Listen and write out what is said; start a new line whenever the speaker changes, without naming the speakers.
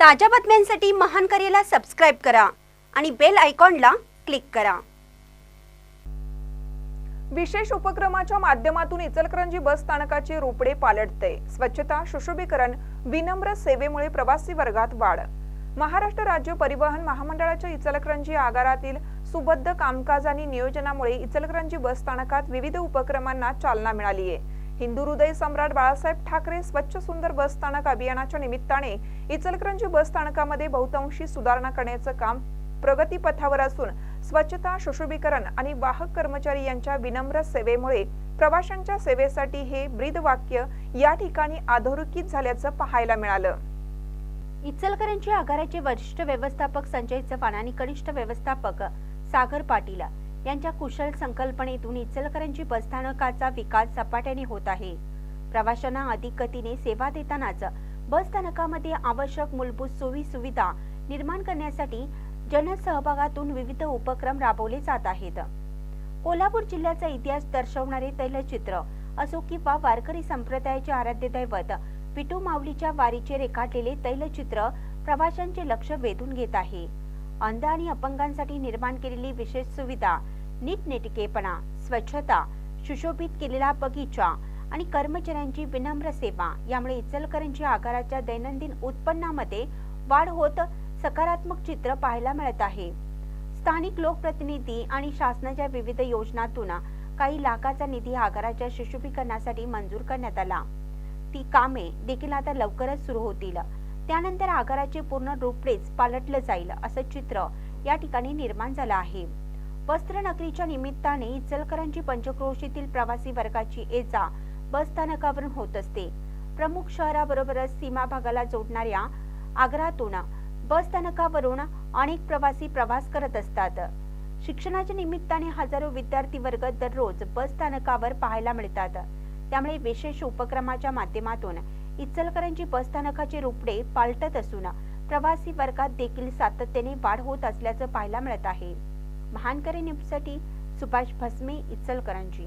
ताज्या बातम्यांसाठी महान करेला सबस्क्राईब करा आणि बेल आयकॉनला क्लिक करा.
विशेष उपक्रमाच्या माध्यमातून इचलकरंजी बस स्थानकाचे रोपडे पालटते. स्वच्छता सुशोभीकरण विनम्र सेवेमुळे प्रवासी वर्गात वाढ. महाराष्ट्र राज्य परिवहन महामंडळाच्या इचलकरंजी आगारातील सुबद्ध कामकाज आणि नियोजनामुळे इचलकरंजी बस स्थानकात विविध उपक्रमांना चालना मिळाली आहे हिंदू हृदय सम्राट बाळासाहेब ठाकरे स्वच्छ सुंदर बस स्थानक अभियानाच्या निमित्ताने इचलकरंजी बस स्थानकामध्ये बहुतांशी सुधारणा करण्याचं काम प्रगतीपथावर असून स्वच्छता सुशोभीकरण आणि वाहक कर्मचारी यांच्या विनम्र सेवेमुळे प्रवाशांच्या सेवेसाठी हे ब्रीदवाक्य या ठिकाणी अधोरेखित झाल्याचं पाहायला मिळालं.
इचलकरंजी आगाराचे वरिष्ठ व्यवस्थापक संजय चव्हाण आणि कनिष्ठ व्यवस्थापक सागर पाटील यांच्या कुशल संकल्पनेतून इचलकरंजी बसस्थानकाचा विकास झपाट्याने होत आहे. प्रवाशांना अधिक गतीने सेवा देतानाच बसस्थानकामध्ये आवश्यक मूलभूत सोयी सुविधा निर्माण करण्यासाठी जनसहभागातून विविध उपक्रम राबवले जात आहेत. कोल्हापूर जिल्ह्याचा इतिहास दर्शवणारे तैलचित्र असो किंवा वारकरी संप्रदायाचे आराध्य दैवत विठू माऊलीच्या वारीचे रेखाटलेले तैलचित्र प्रवाशांचे लक्ष वेधून घेत आहे. अंध आणि अपंगांसाठी निर्माण केलेली विशेष सुविधा नीटनेटकेपणा स्वच्छता सुशोभित केलेला बगीचा आणि कर्मचाऱ्यांची विनम्र सेवा यामुळे इचलकरंजी आगाराच्या दैनंदिन उत्पन्नामध्ये वाढ होत सकारात्मक चित्र पाहायला मिळत आहे. स्थानिक लोकप्रतिनिधी आणि शासनाच्या विविध योजनातून काही लाखाचा निधी आगाराच्या सुशोभीकरणासाठी मंजूर करण्यात आला. ती कामे देखील आता लवकरच सुरू होतील. त्यानंतर आगाराचे पूर्ण रूपरेच पालटलं जाईल असं चित्र या ठिकाणी निर्माण झालं आहे. वस्त्र नगरीच्या निमित्ताने इचलकरंजी पंचक्रोशीतील प्रवासी वर्गाची ये जा बस स्थानकावरून होत असते. प्रमुख शहराबरोबरच सीमा भागाला जोडणाऱ्या आग्रातून बस स्थानकावरून अनेक प्रवासी प्रवास करत असतात. शिक्षणाच्या निमित्ताने हजारो विद्यार्थी वर्ग दररोज बस स्थानकावर पाहायला मिळतात. त्यामुळे विशेष उपक्रमाच्या माध्यमातून इचलकरांची बसस्थानकाचे रुपडे पालटत असून प्रवासी वर्गात देखील सातत्याने वाढ होत असल्याचं पाहायला मिळत आहे. महानकरी न्यूजसाठी सुभाष भस्मे इचलकरांची